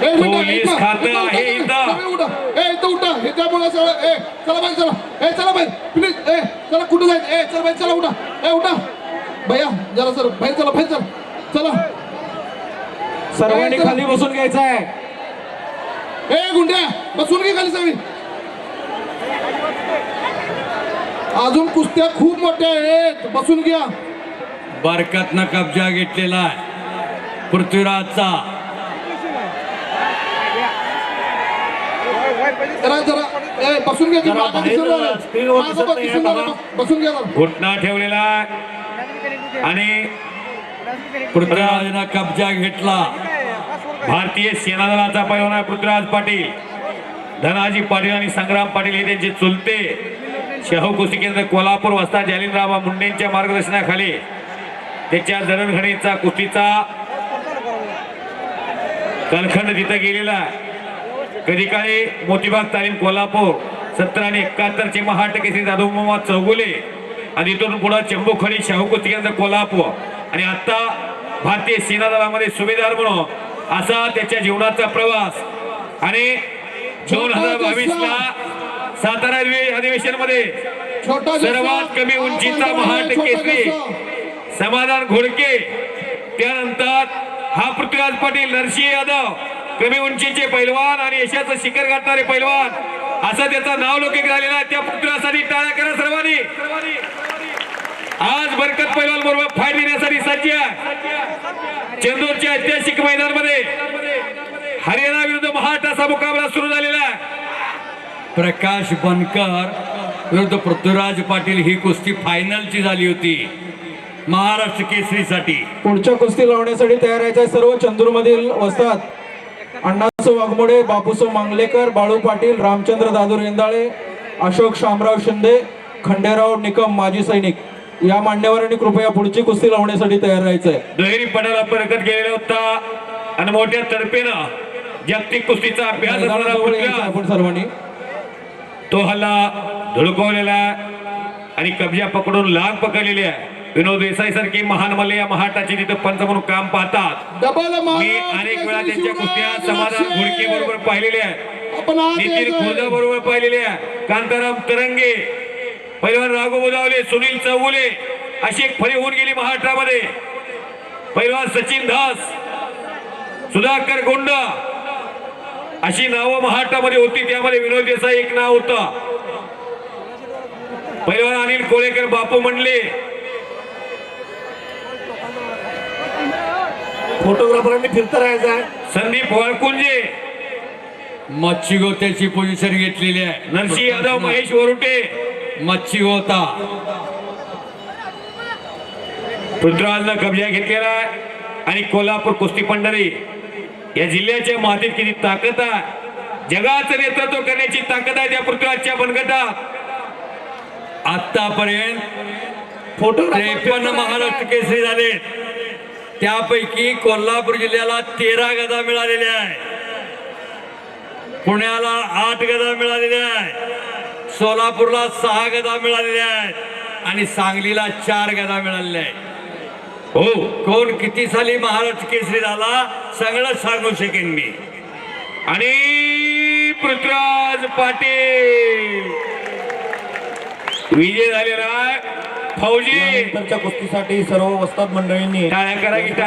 Police खातं उठा, आहे इथं. उठा. ए हे सगळं चला बाई चला. ए चला बाई प्लीज ए चला कुठं जायचं? ए चला बाई चला उठा. ए उठा. भैया जरा सर बाहेर चला बाहेर चला. चला. सर्वांनी खाली बसून घ्यायचं आहे. ए गुंड्या बसून घे खाली सगळी. अजून कुस्त्या खूप मोठ्या आहेत. बसून घ्या. बरकतनं कब्जा घेतलेला आहे. पृथ्वीराजचा. जरा जरा बसून घ्या. बसून घ्या घुटना ठेवलेला. आणि पृथ्वीराजनं कब्जा घेतला. भारतीय सेना दलाचा पैलवान आहे पृथ्वीराज पाटील. धनाजी पाटील आणि संग्राम पाटील हे त्यांचे चुलते. शाहू कुस्ती केंद्र कोल्हापूर वस्ता जालिनराव मुंडेंच्या मार्गदर्शनाखाली. त्याच्या जडणघडीचा कुस्तीचा कलखंड तिथं गेलेला आहे. कधी काळी मोतीबाग तालीम कोल्हापूर सत्तर आणि एकाहत्तरचे महाट केसरी जाधव मोहम्मद चौगुले आणि इथून पुढे चंबूखडी शाहू कुस्ती केंद्र कोल्हापूर. आणि आता भारतीय सेना दलामध्ये सुभेदार म्हणून असा त्याच्या जीवनाचा प्रवास. आणि दोन हजार बावीस ला सातारा अधिवेशनमध्ये सर्वात कमी उंचीचा महाट केसरी. समाधान घोडके. त्यानंतर हा पृथ्वीराज पाटील नरसिंह यादव कमी उंचीचे पैलवान आणि यशाचं शिखर गाठणारे पैलवान. असं त्याचं नाव लौकिक झालेलं आहे. त्या पुत्रासाठी टाळ्या करा सर्वांनी. आज बरकत पैलवान बरोबर फाईट देण्यासाठी सज्ज आहे. चंदूरच्या ऐतिहासिक मैदानमध्ये हरियाणा विरुद्ध महाराष्ट्राचा मुकाबला सुरू झालेला आहे. प्रकाश बनकर विरुद्ध पृथ्वीराज पाटील ही कुस्ती फायनलची झाली होती. महाराष्ट्र केसरीसाठी. पुढच्या कुस्ती लावण्यासाठी तयार आहे सर्व चंदूर मधील वस्तात. अण्णासो वाघमोडे बापूसो मांगलेकर बाळू पाटील रामचंद्र दादू रेंदाळे अशोक शामराव शिंदे खंडेराव निकम माजी सैनिक. या मान्यवरांनी कृपया पुढची कुस्ती लावण्यासाठी तयार राहायचंय. दुहेरी पडाला परकत गेलेला होता. आणि मोठ्या तडपेनं जागतिक कुस्तीचा अभ्यास आपण सर्वांनी. तो हल्ला धुडकवलेला आहे. आणि कब्जा पकडून लाग पकडलेली आहे. विनोद देसाई सारखी महान मल्ले या महाटाची तिथं पंच म्हणून काम पाहतात. मी अनेक वेळा त्यांच्या कुस्त्या समाधान. घोडके बरोबर पाहिलेल्या नितीन. खुर्दा बरोबर पाहिलेले आहे कांताराम तरंगे पैलवान राघव बुधावले सुनील चौगुले अशी एक फळी होऊन गेली महाराष्ट्रामध्ये पैलवान सचिन दास सुधाकर गोंड अशी नावं महाराष्ट्रामध्ये होती त्यामध्ये विनोद देसाई एक नाव होतं. पैलवान अनिल कोळेकर बापू म्हणले फोटोग्राफरांनी फिरत राहायचं आहे. संदीप वाळकुंजे. मच्छी गोत्याची पोझिशन घेतलेली आहे. नरसिंह यादव महेश वरुटे. मच्छी गोता पृथ्वीराजनं कब्जा घेतलेला आहे. आणि कोल्हापूर कुस्ती पंढरी. या जिल्ह्याच्या मातीत किती ताकद आहे. जगाचं नेतृत्व करण्याची ताकद आहे त्या पृथ्वीराजच्या बनगटात आतापर्यंत त्रेपन्न महाराष्ट्र केसरी झाले त्यापैकी कोल्हापूर जिल्ह्याला तेरा गदा मिळालेल्या आहे पुण्याला आठ गदा मिळालेल्या आहेत. सोलापूरला सहा गदा मिळालेल्या आहेत. आणि सांगलीला चार गदा मिळालेल्या आहेत. हो कोण किती साली महाराष्ट्र केसरी झाला सगळं सांगू शकेन मी. आणि पृथ्वीराज पाटील. विजय झालेला आहे. फौजी नंतरच्या कुस्तीसाठी सर्व वस्ताद मंडळींनी टाळ्या करा की टाळ्या.